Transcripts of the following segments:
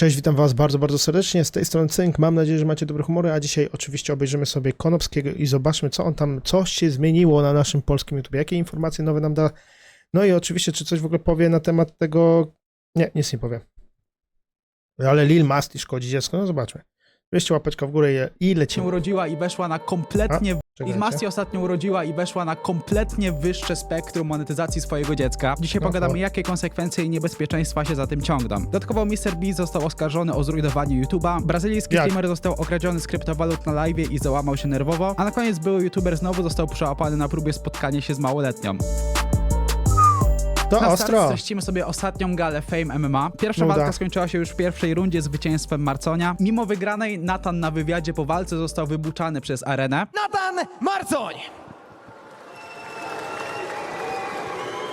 Cześć, witam Was bardzo, bardzo serdecznie. Z tej strony Cynk. Mam nadzieję, że macie dobre humory, a dzisiaj oczywiście obejrzymy sobie Konopskiego i zobaczmy, co on tam, coś się zmieniło na naszym polskim YouTube, jakie informacje nowe nam da. No i oczywiście, czy coś w ogóle powie na temat tego. Nie, nic nie powie. Ale Lil Masti szkodzi dziecko, no zobaczmy. Weźcie łapeczka w górę i- lecimy. urodziła i weszła na kompletnie. ostatnio urodziła i weszła na kompletnie wyższe spektrum monetyzacji swojego dziecka. Dzisiaj No, pogadamy, jakie konsekwencje i niebezpieczeństwa się za tym ciągną. Dodatkowo Mr. B został oskarżony o zrujnowanie YouTube'a. Brazylijski Jak? streamer został okradziony z kryptowalut na live i załamał się nerwowo. A na koniec były YouTuber znowu został przełapany na próbie spotkania się z małoletnią. To Na start ostro. streścimy sobie ostatnią galę Fame MMA. Pierwsza Nuda. walka skończyła się już w pierwszej rundzie zwycięstwem Marconia. Mimo wygranej, Nathan na wywiadzie po walce został wybuczany przez arenę. Natan Marcoń!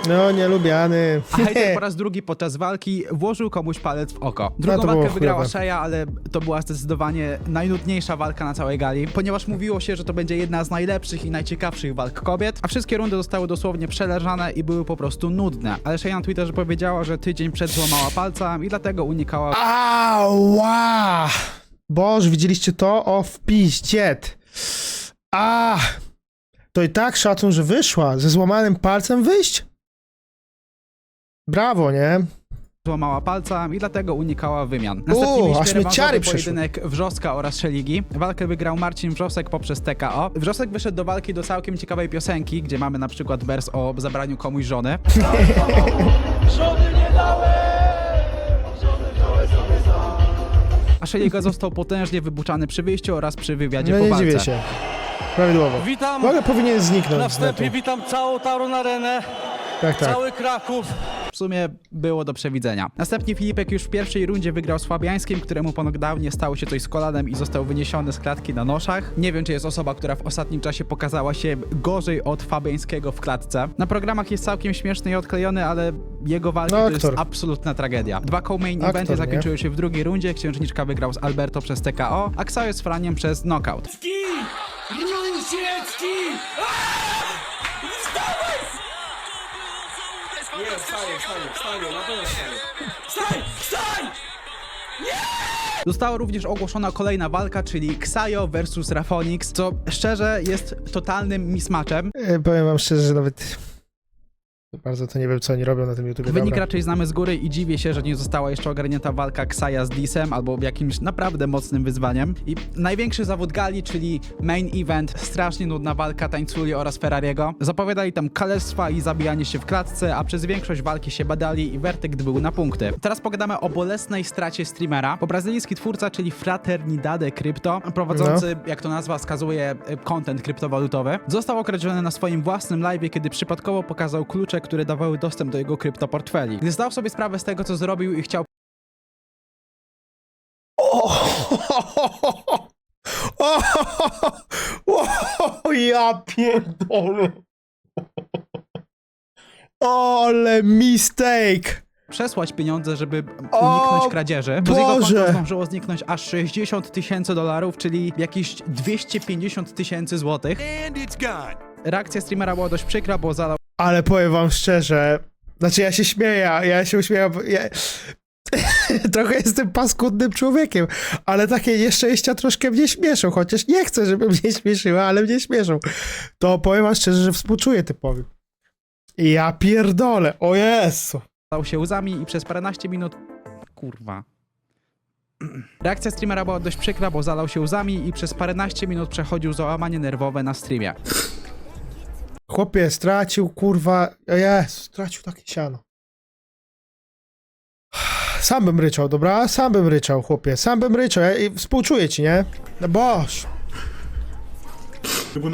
No, nielubiany. A hejter po raz drugi podczas walki włożył komuś palec w oko. Drugą No to było walkę wygrała chujowe. Shea, ale to była zdecydowanie najnudniejsza walka na całej gali, ponieważ mówiło się, że to będzie jedna z najlepszych i najciekawszych walk kobiet, a wszystkie rundy zostały dosłownie przeleżane i były po prostu nudne. Ale Shea na Twitterze powiedziała, że tydzień przed złamała palca i dlatego unikała Ała! Boż, widzieliście to? O, w piździet. A! To i tak szacun, że wyszła. Ze złamanym palcem wyjść? Brawo, nie? złamała palca i dlatego unikała wymian. Następnie aż mieliśmy mnie rewanżowy ciary przeszły. pojedynek Wrzoska oraz Szeligi. Walkę wygrał Marcin Wrzosek poprzez TKO. Wrzosek wyszedł do walki do całkiem ciekawej piosenki, gdzie mamy na przykład wers o zabraniu komuś żony. A Szeliga został potężnie wybuczany przy wyjściu oraz przy wywiadzie No po nie walce. dziwię się. Prawidłowo. Witam W ogóle powinien zniknąć. na z wstępie, witam całą Taurun Arenę, Tak, tak. cały Kraków. W sumie było do przewidzenia. Następnie Filipek już w pierwszej rundzie wygrał z Fabiańskim, któremu po knockdownie stało się coś z kolanem i został wyniesiony z klatki na noszach. Nie wiem, czy jest osoba, która w ostatnim czasie pokazała się gorzej od Fabiańskiego w klatce. Na programach jest całkiem śmieszny i odklejony, ale jego walki No, to jest absolutna tragedia. Dwa co-main eventy nie? zakończyły się w drugiej rundzie. Księżniczka wygrał z Alberto przez TKO, a Ksajo z Franiem przez knockout. Została również ogłoszona kolejna walka, czyli Ksajo versus Rafonix, co szczerze jest totalnym mismatchem. E, Powiem wam szczerze, że nawet bardzo to nie wiem, co oni robią na tym YouTube. Wynik Dobra. raczej znamy z góry i dziwię się, że nie została jeszcze ogarnięta walka Ksaja z Disem albo jakimś naprawdę mocnym wyzwaniem. I największy zawód gali, czyli main event, strasznie nudna walka Tańculi oraz Ferrariego. Zapowiadali tam kalectwa i zabijanie się w klatce, a przez większość walki się badali i werdykt był na punkty. Teraz pogadamy o bolesnej stracie streamera. Bo brazylijski twórca, czyli Fraternidade Crypto, prowadzący, jak to nazwa wskazuje, y, content kryptowalutowy, został okradziony na swoim własnym live, kiedy przypadkowo pokazał klucze, które dawały dostęp do jego kryptoportfeli. Gdy zdał sobie sprawę z tego, co zrobił i chciał O, ja pierdolę. Ale mistake. przesłać pieniądze, żeby O, uniknąć kradzieży, to z jego Boże! konta zdążyło zniknąć aż 60 tysięcy dolarów, czyli jakieś 250 tysięcy złotych. And it's gone. Reakcja streamera była dość przykra, bo zalał Ale powiem wam szczerze, znaczy ja się śmieję, ja się uśmiecham, ja... trochę jestem paskudnym człowiekiem, ale takie nieszczęścia troszkę mnie śmieszą, chociaż nie chcę, żeby mnie śmieszyły, ale mnie śmieszą. To powiem wam szczerze, że współczuję typowi. Ja pierdolę, o Jezu. się łzami i przez paręnaście minut... Kurwa. Reakcja streamera była dość przykra, bo zalał się łzami i przez paręnaście minut przechodził załamanie nerwowe na streamie. Chłopie, stracił, kurwa, o Jezu, stracił takie siano. Sam bym ryczał, dobra? Sam bym ryczał, chłopie, sam bym ryczał, ja, i współczuję ci, nie? No boż.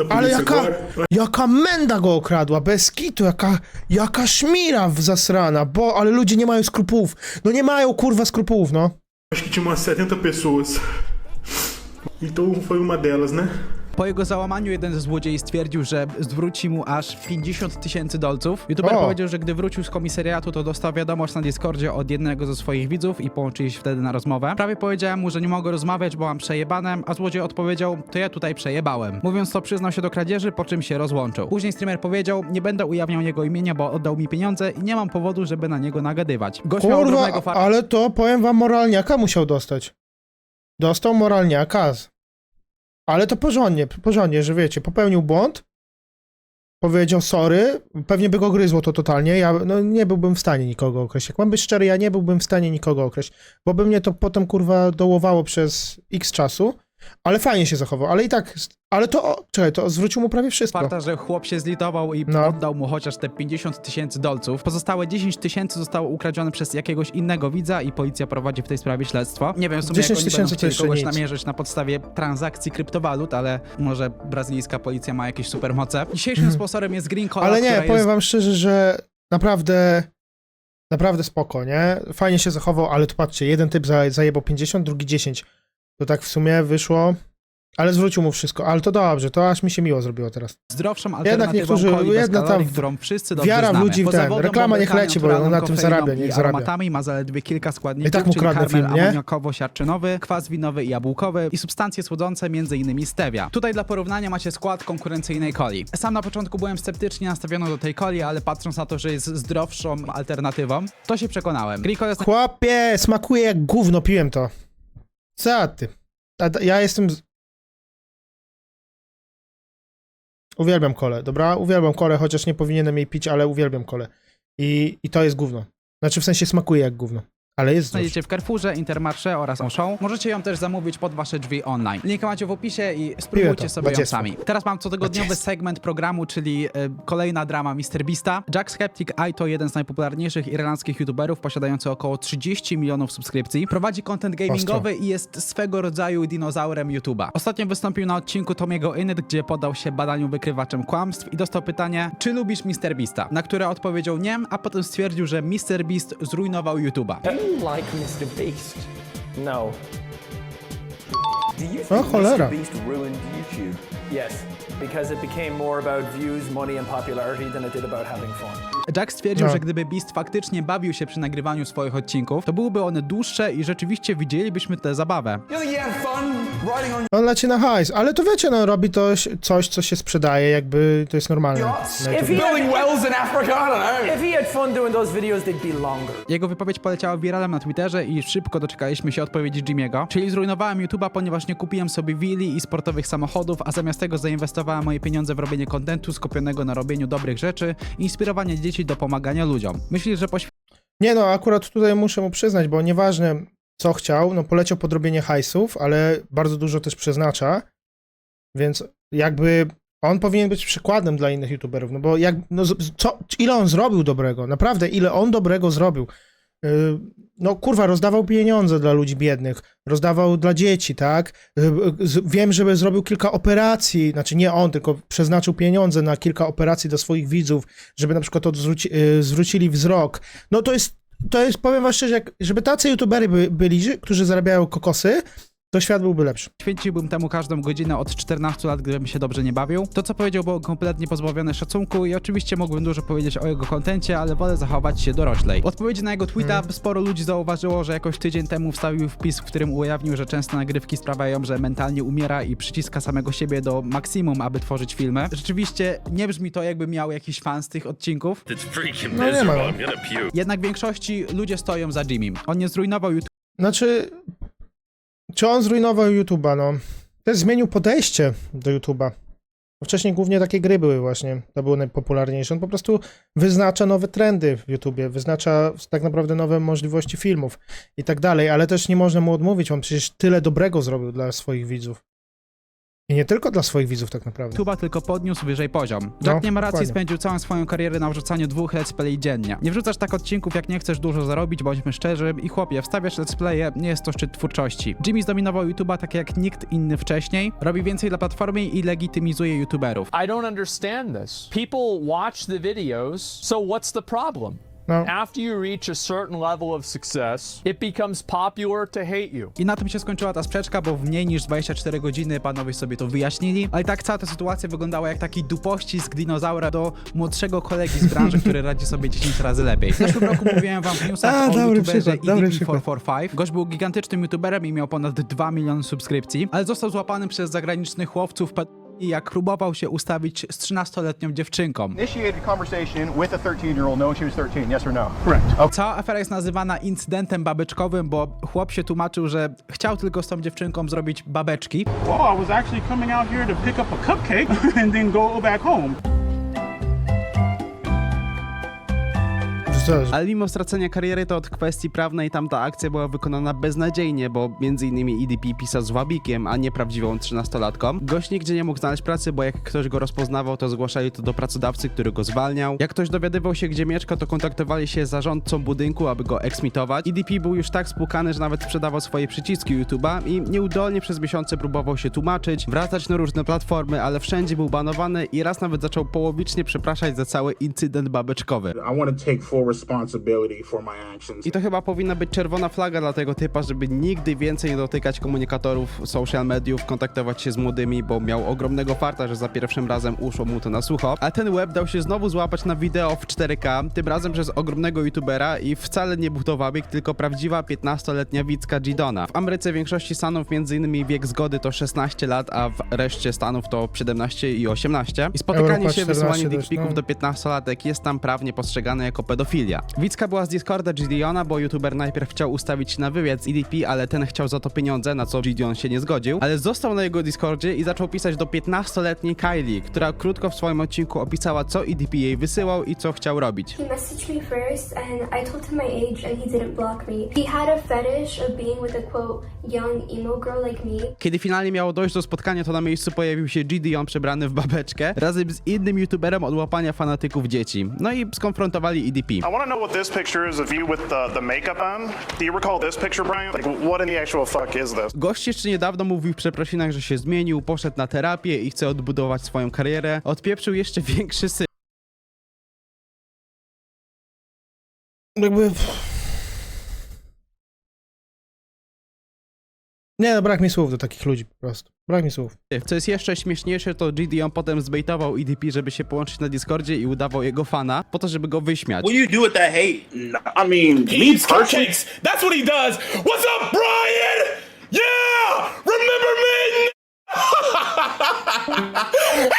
Ale jaka, agora. jaka menda go okradła, bez kitu, jaka, jaka szmira w- zasrana, bo, ale ludzie nie mają skrupułów. No nie mają, kurwa, skrupułów, no. Acho que tinha umas 70 pessoas. Então foi uma delas, né? Po jego załamaniu jeden ze złodziei stwierdził, że zwróci mu aż 50 tysięcy dolców. YouTuber O. powiedział, że gdy wrócił z komisariatu, to dostał wiadomość na Discordzie od jednego ze swoich widzów i połączyli się wtedy na rozmowę. Prawie powiedziałem mu, że nie mogę rozmawiać, bo mam przejebane, a złodziej odpowiedział, to ja tutaj przejebałem. Mówiąc to, przyznał się do kradzieży, po czym się rozłączył. Później streamer powiedział, nie będę ujawniał jego imienia, bo oddał mi pieniądze i nie mam powodu, żeby na niego nagadywać. Gość miał Kurwa, farta. ale to powiem wam, moralniaka musiał dostać. Dostał moralniaka. z- Ale to porządnie, porządnie, że wiecie, popełnił błąd, powiedział sorry, pewnie by go gryzło to totalnie, ja no, nie byłbym w stanie nikogo określić. Jak mam być szczery, ja nie byłbym w stanie nikogo określić, bo by mnie to potem kurwa dołowało przez x czasu, ale fajnie się zachował, ale i tak, ale to, o, czekaj, to zwrócił mu prawie wszystko. Farta, że chłop się zlitował i No. oddał mu chociaż te 50 tysięcy dolców. Pozostałe 10 tysięcy zostało ukradzione przez jakiegoś innego widza i policja prowadzi w tej sprawie śledztwo. Nie wiem w sumie 10 jak oni będą tysięcy to chcieli jeszcze kogoś nic. namierzyć na podstawie transakcji kryptowalut, ale może brazylijska policja ma jakieś supermoce. Dzisiejszym Mhm. sponsorem jest Green Cola, Ale nie, która powiem jest... wam szczerze, że naprawdę, naprawdę spoko, nie? Fajnie się zachował, ale tu patrzcie, jeden typ za- zajebał 50, drugi 10. To tak w sumie wyszło, ale zwrócił mu wszystko, ale to dobrze, to aż mi się miło zrobiło teraz. zdrowszą alternatywą niektórzy- coli bez jedna ta kalorii, w- którą wszyscy dobrze wiara w znamy. ludzi w Poza ten, wodą, reklama niech bąbelkami, leci, bo on na tym kofeiną zarabia, niech i zarabia. aromatami ma zaledwie kilka składników, I tak mu czyli kradnę karmel film, nie? amoniokowo-siarczynowy, kwas winowy i jabłkowy i substancje słodzące, m.in. stevia. Tutaj dla porównania macie skład konkurencyjnej coli. Sam na początku byłem sceptycznie nastawiony do tej coli, ale patrząc na to, że jest zdrowszą alternatywą, to się przekonałem. Jest Chłopie, smakuje jak gówno, piłem to. Co ty? Ja jestem... Z... Uwielbiam kole, dobra? Uwielbiam kole, chociaż nie powinienem jej pić, ale uwielbiam kole. I, I to jest gówno. Znaczy w sensie smakuje jak gówno, ale jest. Znajdziecie w Carrefourze, Intermarché oraz Auchan. Możecie ją też zamówić pod wasze drzwi online. Linka macie w opisie i spróbujcie to, sobie ją sami. Teraz mam cotygodniowy segment programu, czyli e, kolejna drama Mr. Beasta. Jack Skeptic Eye to jeden z najpopularniejszych irlandzkich youtuberów, posiadający około 30 milionów subskrypcji. Prowadzi content gamingowy i jest swego rodzaju dinozaurem YouTube'a. Ostatnio wystąpił na odcinku Tomiego Init, gdzie podał się badaniu wykrywaczem kłamstw i dostał pytanie, czy lubisz Mr. Beasta? Na które odpowiedział nie, a potem stwierdził, że Mr. Beast zrujnował YouTube'a. Do you like Mr. Beast? No. Do you think cholera. Mr. Beast ruined YouTube? Yes. Because it became more about views, money, and popularity than it did about having fun. Jack stwierdził, No. że gdyby Beast faktycznie bawił się przy nagrywaniu swoich odcinków, to byłyby one dłuższe i rzeczywiście widzielibyśmy tę zabawę. You think you have fun on leci na hajs, ale to wiecie, no robi to coś, co się sprzedaje, jakby to jest normalne. Jego wypowiedź poleciała wiralem na Twitterze i szybko doczekaliśmy się odpowiedzi Jimmy'ego. Czyli zrujnowałem YouTube'a, ponieważ nie kupiłem sobie willi i sportowych samochodów, a zamiast tego zainwestowałem moje pieniądze w robienie kontentu skupionego na robieniu dobrych rzeczy i inspirowanie dzieci do pomagania ludziom. Myślisz, że Nie no, akurat tutaj muszę mu przyznać, bo nieważne co chciał, no poleciał pod robienie hajsów, ale bardzo dużo też przeznacza, więc jakby on powinien być przykładem dla innych youtuberów, no bo jak, no co, ile on zrobił dobrego, naprawdę ile on dobrego zrobił. Yy, No kurwa, rozdawał pieniądze dla ludzi biednych, rozdawał dla dzieci, tak? Yy, z- Wiem, żeby zrobił kilka operacji, znaczy nie on, tylko przeznaczył pieniądze na kilka operacji dla swoich widzów, żeby na przykład odwróci, zwrócili wzrok. No to jest, to jest, powiem wam szczerze, jak, żeby tacy youtubery by, byli, którzy zarabiają kokosy, to świat byłby lepszy. Poświęciłbym temu każdą godzinę od 14 lat, gdybym się dobrze nie bawił. To, co powiedział, było kompletnie pozbawione szacunku i oczywiście mógłbym dużo powiedzieć o jego kontencie, ale wolę zachować się doroślej. W odpowiedzi na jego tweeta sporo ludzi zauważyło, że jakoś tydzień temu wstawił wpis, w którym ujawnił, że często nagrywki sprawiają, że mentalnie umiera i przyciska samego siebie do maksimum, aby tworzyć filmy. Rzeczywiście nie brzmi to, jakby miał jakiś fan z tych odcinków. No nie ma. Jednak w większości ludzie stoją za Jimmym. On nie zrujnował YouTube. Znaczy, czy on zrujnował YouTube'a, no. Też zmienił podejście do YouTube'a. Wcześniej głównie takie gry były właśnie, to były najpopularniejsze. On po prostu wyznacza nowe trendy w YouTubie, wyznacza tak naprawdę nowe możliwości filmów i tak dalej, ale też nie można mu odmówić, on przecież tyle dobrego zrobił dla swoich widzów. I nie tylko dla swoich widzów tak naprawdę. YouTube'a tylko podniósł wyżej poziom. Jack No, nie ma racji, dokładnie. spędził całą swoją karierę na wrzucaniu dwóch let's play dziennie. Nie wrzucasz tak odcinków, jak nie chcesz dużo zarobić, bądźmy szczerzy. I chłopie, wstawiasz let's playe, nie jest to szczyt twórczości. Jimmy zdominował YouTube'a tak jak nikt inny wcześniej, robi więcej dla platformy i legitymizuje YouTuberów. I don't understand this. People watch the videos, so what's the problem? No. After you reach a certain level of success, it becomes popular to hate you. I na tym się skończyła ta sprzeczka, bo w mniej niż 24 godziny panowie sobie to wyjaśnili. Ale tak cała ta sytuacja wyglądała jak taki dupościsk dinozaura do młodszego kolegi z branży, który radzi sobie 10 razy lepiej. W zeszłym roku mówiłem wam w newsach A, o dobry youtuberze przykład, dobry przykład. EDP445. Gość był gigantycznym youtuberem i miał ponad 2 miliony subskrypcji, ale został złapany przez zagranicznych ped- i jak próbował się ustawić z 13-letnią dziewczynką. initiated conversation with a 13 year old knowing she was 13, yes or no? Correct. Okay. Cała afera jest nazywana incydentem babeczkowym, bo chłop się tłumaczył, że chciał tylko z tą dziewczynką zrobić babeczki, Well, I was actually coming out here to pick up a cupcake and then go back home. Ale mimo stracenia kariery to od kwestii prawnej tamta akcja była wykonana beznadziejnie, bo m.in. EDP pisał z wabikiem, a nie prawdziwą 13-latką. Gość nigdzie nie mógł znaleźć pracy, bo jak ktoś go rozpoznawał, to zgłaszali to do pracodawcy, który go zwalniał. Jak ktoś dowiadywał się, gdzie mieszka, to kontaktowali się z zarządcą budynku, aby go eksmitować. EDP był już tak spłukany, że nawet sprzedawał swoje przyciski YouTube'a i nieudolnie przez miesiące próbował się tłumaczyć, wracać na różne platformy, ale wszędzie był banowany i raz nawet zaczął połowicznie przepraszać za cały incydent babeczkowy. I want to take full responsibility for my actions. I to chyba powinna być czerwona flaga dla tego typa, żeby nigdy więcej nie dotykać komunikatorów, social mediów, kontaktować się z młodymi, bo miał ogromnego farta, że za pierwszym razem uszło mu to na sucho. A ten web dał się znowu złapać na wideo w 4K, tym razem przez ogromnego youtubera i wcale nie był to wabik, tylko prawdziwa 15-letnia Wicka Gidona. W Ameryce większości stanów m.in. wiek zgody to 16 lat, a w reszcie stanów to 17 i 18. I spotykanie Europa się, 14 wysyłanie też, dickpików no. do 15-latek jest tam prawnie postrzegane jako pedofilia. Wicka była z Discorda Gideona, bo youtuber najpierw chciał ustawić na wywiad z EDP, ale ten chciał za to pieniądze, na co Gideon się nie zgodził, ale został na jego Discordzie i zaczął pisać do 15-letniej Kylie, która krótko w swoim odcinku opisała, co EDP jej wysyłał i co chciał robić. He messaged me first, and I told him my age, and he didn't block me. He had a fetish of being with a quote young emo girl like me. Kiedy finalnie miało dojść do spotkania, to na miejscu pojawił się Gideon przebrany w babeczkę, razem z innym youtuberem od łapania fanatyków dzieci. No i skonfrontowali EDP. I want to know what this picture is of you with the, the makeup on. Do you recall this picture, Brian? Like, what in the actual fuck is this? Gość jeszcze niedawno mówił w przeprosinach, że się zmienił, poszedł na terapię i chce odbudować swoją karierę. Odpieprzył jeszcze większy syf. Jakby... Nie, no brak mi słów do takich ludzi po prostu. Brak mi słów. Co jest jeszcze śmieszniejsze, to Gideon potem zbejtował EDP, żeby się połączyć na Discordzie i udawał jego fana, po to, żeby go wyśmiać. What do you do with that hate? I mean, He eats cupcakes. That's what he does. What's up, Brian? Yeah! Remember me?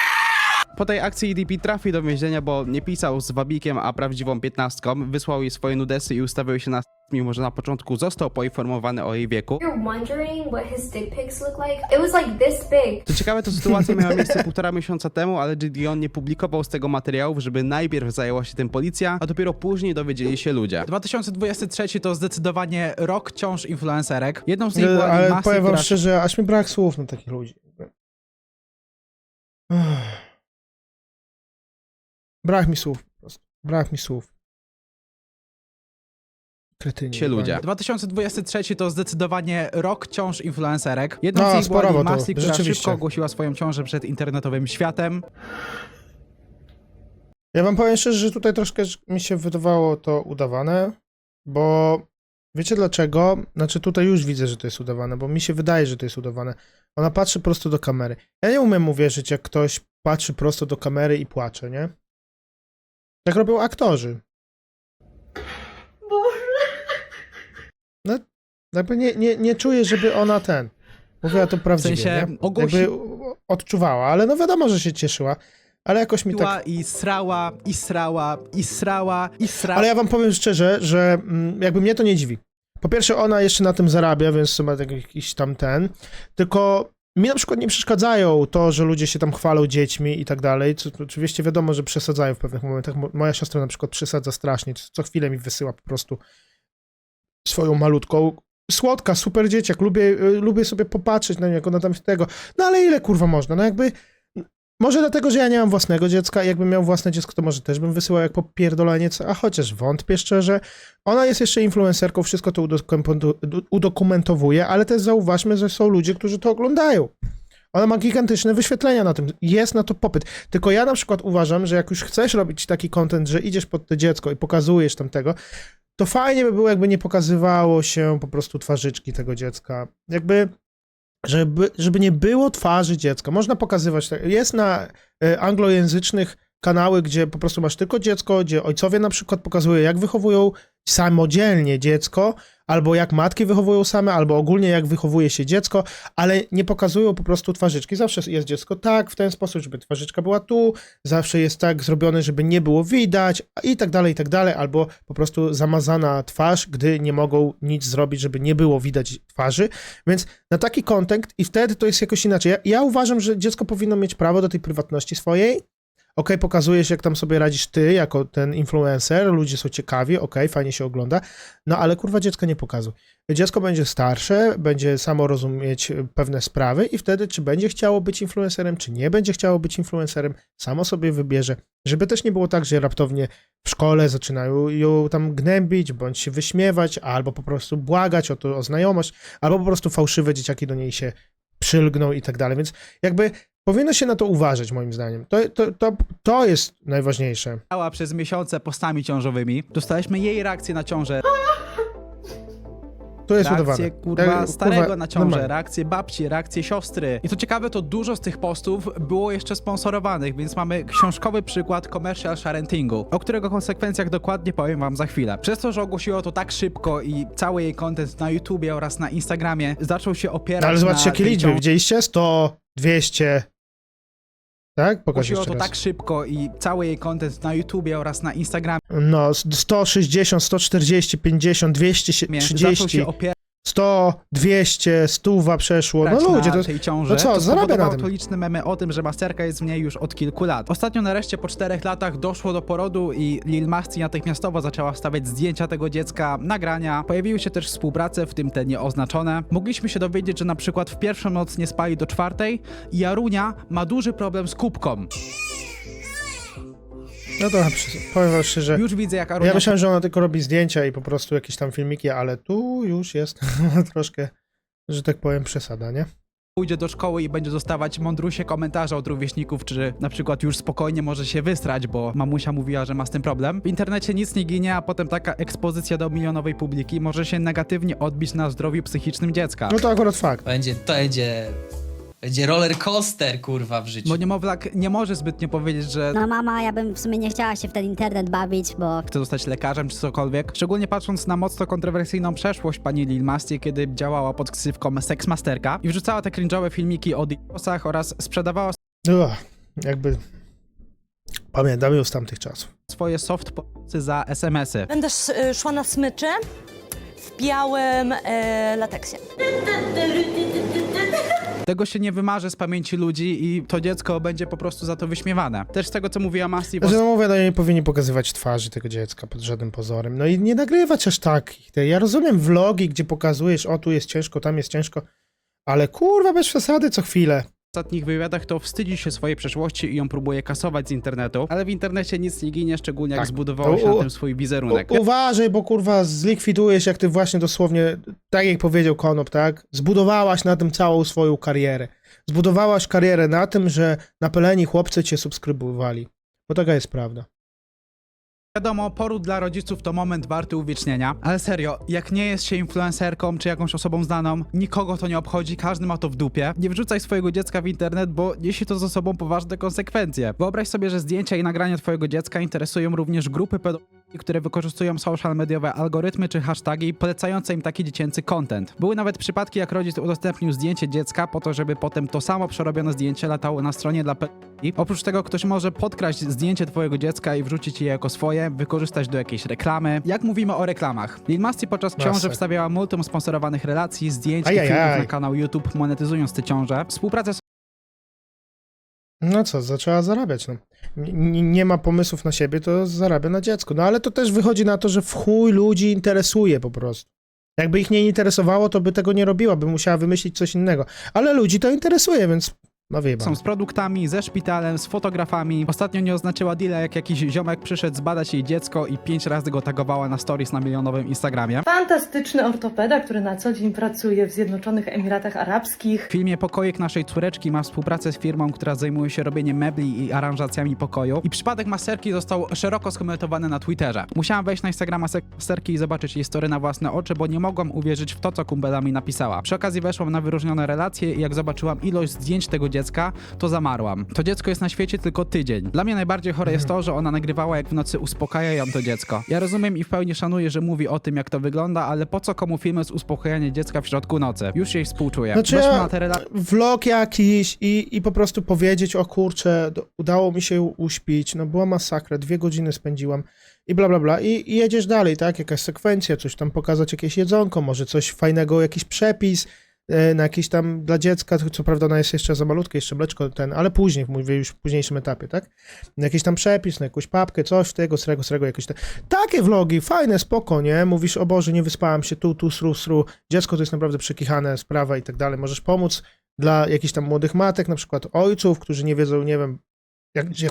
Po tej akcji EDP trafił do więzienia, bo nie pisał z wabikiem, a prawdziwą piętnastką. Wysłał jej swoje nudesy i ustawił się na mimo że na początku został poinformowany o jej wieku. Co ciekawe, to sytuacja miała miejsce półtora miesiąca temu, ale Gideon nie publikował z tego materiałów, żeby najpierw zajęła się tym policja, a dopiero później dowiedzieli się ludzie. 2023 to zdecydowanie rok ciąż influencerek. Jedną z nich była Ale Massy, powiem wam która szczerze, aż mi brak słów na takich ludzi. Brak mi słów po prostu. Brak mi słów. Kretyni. Się ludzie. 2023 to zdecydowanie rok ciąż influencerek. Jedną No, z nich była sporowo Lil to, Masti, która rzeczywiście. szybko ogłosiła swoją ciążę przed internetowym światem. Ja wam powiem szczerze, że tutaj troszkę mi się wydawało to udawane, bo wiecie dlaczego? Znaczy tutaj już widzę, że to jest udawane, bo mi się wydaje, że to jest udawane. Ona patrzy prosto do kamery. Ja nie umiem uwierzyć, jak ktoś patrzy prosto do kamery i płacze, nie? Tak robią aktorzy. No, jakby nie, nie, nie czuję, żeby ona ten. Mówiła to prawdziwie, sensie nie? ogłosi- Jakby odczuwała, ale no wiadomo, że się cieszyła. Ale jakoś mi tak Piła i srała, i srała, i srała, i srała. Ale ja wam powiem szczerze, że mm, jakby mnie to nie dziwi. Po pierwsze, ona jeszcze na tym zarabia, więc ma tak jakiś tam ten. Tylko mi na przykład nie przeszkadzają to, że ludzie się tam chwalą dziećmi i tak dalej. Oczywiście wiadomo, że przesadzają w pewnych momentach. Mo- Moja siostra na przykład przesadza strasznie. Co- chwilę mi wysyła po prostu swoją malutką. Słodka, super dzieciak, lubię, y, lubię sobie popatrzeć na nią, jak ona tam tego. No ale ile kurwa można? No jakby. Może dlatego, że ja nie mam własnego dziecka. Jakbym miał własne dziecko, to może też bym wysyłał jak popierdoleniec, a chociaż wątpię szczerze. Ona jest jeszcze influencerką, wszystko to udokumentowuje, ale też zauważmy, że są ludzie, którzy to oglądają. Ona ma gigantyczne wyświetlenia na tym. Jest na to popyt. Tylko ja na przykład uważam, że jak już chcesz robić taki content, że idziesz pod to dziecko i pokazujesz tam tego, to fajnie by było, jakby nie pokazywało się po prostu twarzyczki tego dziecka. Jakby, żeby, żeby nie było twarzy dziecka. Można pokazywać, tak- jest na e, anglojęzycznych kanały, gdzie po prostu masz tylko dziecko, gdzie ojcowie na przykład pokazują, jak wychowują samodzielnie dziecko, albo jak matki wychowują same, albo ogólnie jak wychowuje się dziecko, ale nie pokazują po prostu twarzyczki. Zawsze jest dziecko tak, w ten sposób, żeby twarzyczka była tu, zawsze jest tak zrobione, żeby nie było widać i tak dalej, i tak dalej, albo po prostu zamazana twarz, gdy nie mogą nic zrobić, żeby nie było widać twarzy. Więc na taki content i wtedy to jest jakoś inaczej. Ja, ja uważam, że dziecko powinno mieć prawo do tej prywatności swojej, Okej, pokazujesz, jak tam sobie radzisz ty, jako ten influencer, ludzie są ciekawi, okej, fajnie się ogląda, no ale kurwa dziecko nie pokazuj. Dziecko będzie starsze, będzie samo rozumieć e, pewne sprawy i wtedy, czy będzie chciało być influencerem, czy nie będzie chciało być influencerem, samo sobie wybierze. Żeby też nie było tak, że raptownie w szkole zaczynają ją tam gnębić, bądź się wyśmiewać, albo po prostu błagać o to, o znajomość, albo po prostu fałszywe dzieciaki do niej się przylgną i tak dalej. Więc jakby powinno się na to uważać, moim zdaniem. To, to, to, to jest najważniejsze. Stała przez miesiące postami ciążowymi. Dostaliśmy jej reakcję na ciążę, To jest reakcję udawane. kurwa Tak, starego kurwa, na ciążę, normalnie. reakcję babci, reakcję siostry. I co ciekawe, to dużo z tych postów było jeszcze sponsorowanych, więc mamy książkowy przykład commercial sharentingu, o którego konsekwencjach dokładnie powiem wam za chwilę. Przez to, że ogłosiło to tak szybko i cały jej content na YouTubie oraz na Instagramie zaczął się opierać No, ale zobaczcie, na jakie tej liczby. ciąży. Widzieliście? 100, 200. Tak? Pokaż jeszcze to raz. tak szybko i cały jej content na YouTubie oraz na Instagramie No, 160, 140, 50, zaczął 230, się opierać 100, 200, stuwa przeszło. No ludzie, to, tej ciąży. no co, to zarabia na tym. to liczne memy o tym, że masterka jest w niej już od kilku lat. Ostatnio nareszcie po czterech latach doszło do porodu i Lil Masti natychmiastowo zaczęła wstawiać zdjęcia tego dziecka, nagrania. Pojawiły się też współprace, w tym te nieoznaczone. Mogliśmy się dowiedzieć, że na przykład w pierwszą noc nie spali do czwartej i Jarunia ma duży problem z kubką. No to powiem wam szczerze. Już widzę, jak Arunia Ja myślałem, że ona tylko robi zdjęcia i po prostu jakieś tam filmiki, ale tu już jest troszkę, że tak powiem, przesada, nie? pójdzie do szkoły i będzie dostawać mądrusie komentarze od rówieśników, czy na przykład już spokojnie może się wystrać, bo mamusia mówiła, że ma z tym problem. W internecie nic nie ginie, a potem taka ekspozycja do milionowej publiki może się negatywnie odbić na zdrowiu psychicznym dziecka. No to akurat fakt. Będzie, to będzie, będzie roller coaster, kurwa, w życiu. Bo niemowlak nie może zbytnio powiedzieć, że No mama, ja bym w sumie nie chciała się w ten internet bawić, bo chce zostać lekarzem czy cokolwiek. Szczególnie patrząc na mocno kontrowersyjną przeszłość pani Lil Masti, kiedy działała pod ksywką Sexmasterka i wrzucała te cringe'owe filmiki o diosach oraz sprzedawała Ugh, jakby pamiętam ją z tamtych czasów. swoje soft za SMS-y. Będę sz- szła na smyczy w białym e, lateksie. Tego się nie wymarzy z pamięci ludzi i to dziecko będzie po prostu za to wyśmiewane. Też z tego, co mówiła Masti, w Znaczy, no mówię, no nie powinni pokazywać twarzy tego dziecka pod żadnym pozorem. No i nie nagrywać aż takich. Ja rozumiem vlogi, gdzie pokazujesz, o tu jest ciężko, tam jest ciężko, ale kurwa bez przesady co chwilę. Ostatnich wywiadach to wstydzi się swojej przeszłości i ją próbuje kasować z internetu, ale w internecie nic nie ginie, szczególnie jak Tak. zbudowało się U- na u- tym swój wizerunek. U, uważaj, bo kurwa zlikwidujesz, jak ty właśnie dosłownie, tak jak powiedział Konop, tak? Zbudowałaś na tym całą swoją karierę. Zbudowałaś karierę na tym, że napeleni chłopcy cię subskrybowali. Bo taka jest prawda. Wiadomo, poród dla rodziców to moment warty uwiecznienia, ale serio, jak nie jest się influencerką czy jakąś osobą znaną, nikogo to nie obchodzi, każdy ma to w dupie. Nie wrzucaj swojego dziecka w internet, bo niesie to ze sobą poważne konsekwencje. Wyobraź sobie, że zdjęcia i nagrania twojego dziecka interesują również grupy pedofili, które wykorzystują social mediowe algorytmy czy hasztagi polecające im taki dziecięcy content. Były nawet przypadki, jak rodzic udostępnił zdjęcie dziecka po to, żeby potem to samo przerobione zdjęcie latało na stronie dla Oprócz tego ktoś może podkraść zdjęcie twojego dziecka i wrzucić je jako swoje, wykorzystać do jakiejś reklamy. Jak mówimy o reklamach? Lil Masti podczas ciąży wstawiała multum sponsorowanych relacji, zdjęć i Ajajaj. filmów na kanał YouTube, monetyzując te ciąże. Współpracę No co, zaczęła zarabiać, no. N- nie ma pomysłów na siebie, to zarabia na dziecku. No ale to też wychodzi na to, że w chuj ludzi interesuje po prostu. Jakby ich nie interesowało, to by tego nie robiła, by musiała wymyślić coś innego. Ale ludzi to interesuje, więc No. Są z produktami, ze szpitalem, z fotografami. Ostatnio nie oznaczyła deala, jak jakiś ziomek przyszedł zbadać jej dziecko i pięć razy go tagowała na stories na milionowym Instagramie. Fantastyczny ortopeda, który na co dzień pracuje w Zjednoczonych Emiratach Arabskich. W filmie Pokojek naszej córeczki ma współpracę z firmą, która zajmuje się robieniem mebli i aranżacjami pokoju. I przypadek masterki został szeroko skomentowany na Twitterze. Musiałam wejść na Instagrama masterki i zobaczyć jej story na własne oczy, bo nie mogłam uwierzyć w to, co kumbela mi napisała. Przy okazji weszłam na wyróżnione relacje i jak zobaczyłam ilość zdjęć tego dziecka, to zamarłam. To dziecko jest na świecie tylko tydzień. Dla mnie najbardziej chore jest to, że ona nagrywała, jak w nocy uspokaja ją to dziecko. Ja rozumiem i w pełni szanuję, że mówi o tym, jak to wygląda, ale po co komu filmy z uspokajania dziecka w środku nocy? Już jej współczuję. Znaczy Weźmy ja, na te rela- vlog jakiś i, i po prostu powiedzieć, o kurczę, do, udało mi się uśpić, no była masakra, dwie godziny spędziłam i bla bla bla i, i jedziesz dalej, tak, jakaś sekwencja, coś tam pokazać, jakieś jedzonko, może coś fajnego, jakiś przepis na jakiś tam dla dziecka, co prawda ona jest jeszcze za malutkie, jeszcze mleczko ten, ale później, mówię już w późniejszym etapie, tak, na jakiś tam przepis, na jakąś papkę, coś tego, srego, srego, jakieś te... Takie vlogi, fajne, spoko, nie? Mówisz, o Boże, nie wyspałam się, tu, tu, sru, sru, dziecko to jest naprawdę przekichane, sprawa i tak dalej, możesz pomóc dla jakichś tam młodych matek, na przykład ojców, którzy nie wiedzą, nie wiem, jak gdzie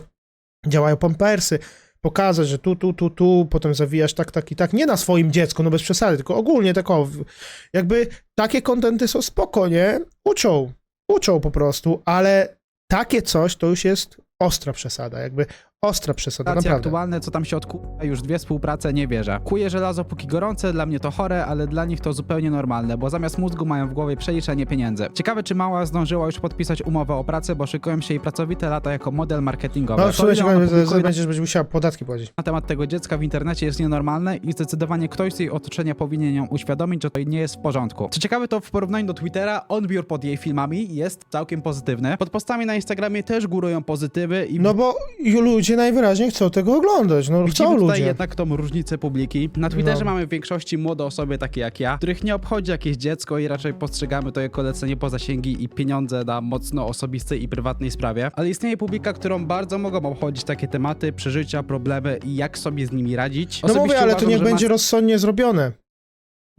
działają pampersy, pokazać, że tu, tu, tu, tu, potem zawijasz tak, tak i tak, nie na swoim dziecku, no bez przesady, tylko ogólnie tak o, w- jakby takie kontenty są spoko, nie? Uczą, uczą po prostu, ale takie coś to już jest ostra przesada, jakby ostra przesada, Relacje naprawdę. aktualne, co tam się odkuje, już dwie współprace, nie wierzę. Kuje żelazo póki gorące, dla mnie to chore, ale dla nich to zupełnie normalne, bo zamiast mózgu mają w głowie przeliczenie pieniędzy. Ciekawe, czy mała zdążyła już podpisać umowę o pracę, bo szykują się jej pracowite lata jako model marketingowy. No, To, w sumie że publikuje będziesz, będziesz musiała podatki płacić. na temat tego dziecka w internecie jest nienormalne i zdecydowanie ktoś z jej otoczenia powinien ją uświadomić, że to nie jest w porządku. Co ciekawe, to w porównaniu do Twittera, odbiór pod jej filmami jest całkiem pozytywny. Pod postami na Instagramie też górują pozytywy i No bo ludzie najwyraźniej chcą tego oglądać, no Widzimy chcą tutaj ludzie. jednak tą różnicę publiki. Na Twitterze No. mamy w większości młode osoby takie jak ja, których nie obchodzi jakieś dziecko i raczej postrzegamy to jako lecenie po zasięgi i pieniądze na mocno osobistej i prywatnej sprawie. Ale istnieje publika, którą bardzo mogą obchodzić takie tematy, przeżycia, problemy i jak sobie z nimi radzić. No mówię, Osobiście ale to uważam, niech że będzie mas- rozsądnie zrobione.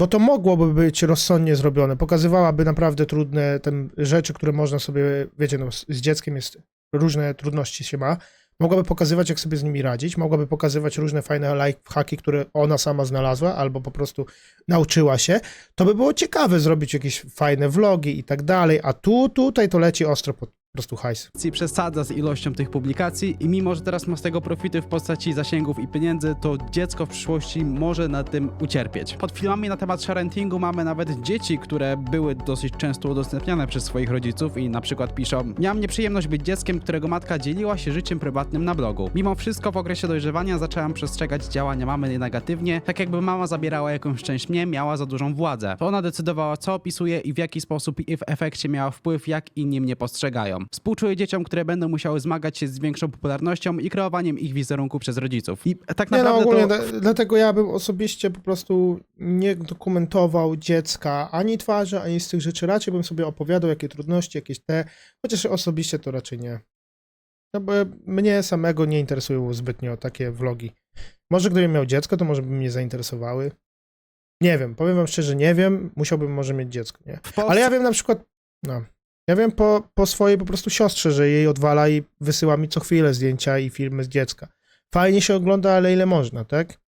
Bo to mogłoby być rozsądnie zrobione. Pokazywałaby naprawdę trudne ten, rzeczy, które można sobie, wiecie, no, z, z dzieckiem jest różne trudności się ma. Mogłaby pokazywać, jak sobie z nimi radzić. Mogłaby pokazywać różne fajne lifehacki, które ona sama znalazła, albo po prostu nauczyła się. To by było ciekawe zrobić jakieś fajne vlogi i tak dalej. A tu, tutaj to leci ostro po prostu hajs. przesadza z ilością tych publikacji i mimo, że teraz ma z tego profity w postaci zasięgów i pieniędzy, to dziecko w przyszłości może na tym ucierpieć. Pod filmami na temat sharentingu mamy nawet dzieci, które były dosyć często udostępniane przez swoich rodziców i na przykład piszą Miałam nieprzyjemność być dzieckiem, którego matka dzieliła się życiem prywatnym na blogu. Mimo wszystko w okresie dojrzewania zaczęłam przestrzegać działania mamy negatywnie, tak jakby mama zabierała jakąś część mnie, miała za dużą władzę. To ona decydowała co opisuje i w jaki sposób i w efekcie miała wpływ, jak inni mnie postrzegają. Współczuję dzieciom, które będą musiały zmagać się z większą popularnością i kreowaniem ich wizerunku przez rodziców. I tak Nie no, naprawdę ogólnie to... dlatego ja bym osobiście po prostu nie dokumentował dziecka ani twarzy, ani z tych rzeczy. Raczej bym sobie opowiadał, jakie trudności, jakieś te, chociaż osobiście to raczej nie. No bo mnie samego nie interesują zbytnio takie vlogi. Może gdybym miał dziecko, to może by mnie zainteresowały. Nie wiem, powiem wam szczerze, nie wiem, musiałbym może mieć dziecko, nie? Polsce... Ale ja wiem na przykład, no, ja wiem po, po swojej po prostu siostrze, że jej odwala i wysyła mi co chwilę zdjęcia i filmy z dziecka. Fajnie się ogląda, ale ile można, tak?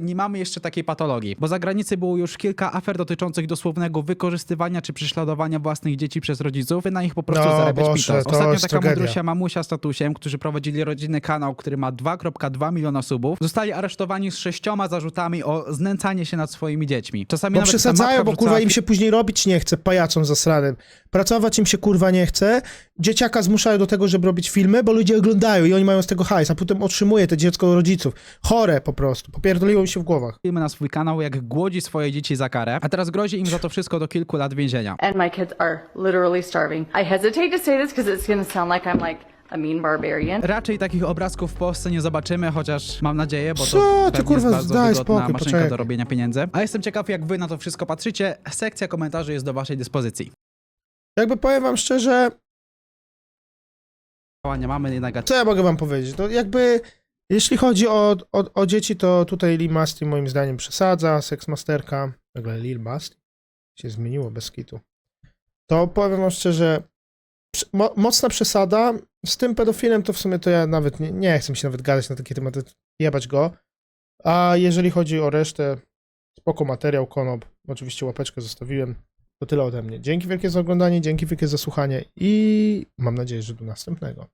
Nie mamy jeszcze takiej patologii, bo za granicą było już kilka afer dotyczących dosłownego wykorzystywania czy prześladowania własnych dzieci przez rodziców, by na nich po prostu No, zarabiać Boże, pitos. to Ostatnio taka tragedia. mądrusia mamusia z tatusiem, którzy prowadzili rodzinny kanał, który ma 2,2 miliona subów, zostali aresztowani z sześcioma zarzutami o znęcanie się nad swoimi dziećmi. Czasami Bo nawet przesadzają, bo kurwa im się później robić nie chce, pajacom zasranym. Pracować im się kurwa nie chce, dzieciaka zmuszają do tego, żeby robić filmy, bo ludzie oglądają i oni mają z tego hajs, a potem otrzymuje to dziecko od rodziców. Chore po prostu, popierdoliło im się w głowach. filmy na swój kanał, jak głodzi swoje dzieci za karę, a teraz grozi im za to wszystko do kilku lat więzienia. And my kids are literally starving. I hesitate to say this because it's going to sound like I'm like a mean barbarian. Raczej takich obrazków w Polsce nie zobaczymy, chociaż mam nadzieję, bo to Co ty, pewnie kurwa, jest bardzo daj wygodna spokój, maszynka poczekaj. do robienia pieniędzy. A jestem ciekaw, jak wy na to wszystko patrzycie. Sekcja komentarzy jest do waszej dyspozycji. Jakby powiem wam szczerze, Działania mamy negatywne. co ja mogę wam powiedzieć? To jakby, jeśli chodzi o, o, o dzieci, to tutaj Lil Masti moim zdaniem przesadza, Seksmasterka, w ogóle Lil Masti się zmieniło bez kitu. To powiem wam szczerze, Mo mocna przesada. Z tym pedofilem to w sumie to ja nawet nie, nie chcę się nawet gadać na takie tematy, jebać go. A jeżeli chodzi o resztę, spoko materiał, konop. Oczywiście łapeczkę zostawiłem. To tyle ode mnie. Dzięki wielkie za oglądanie, dzięki wielkie za słuchanie i mam nadzieję, że do następnego.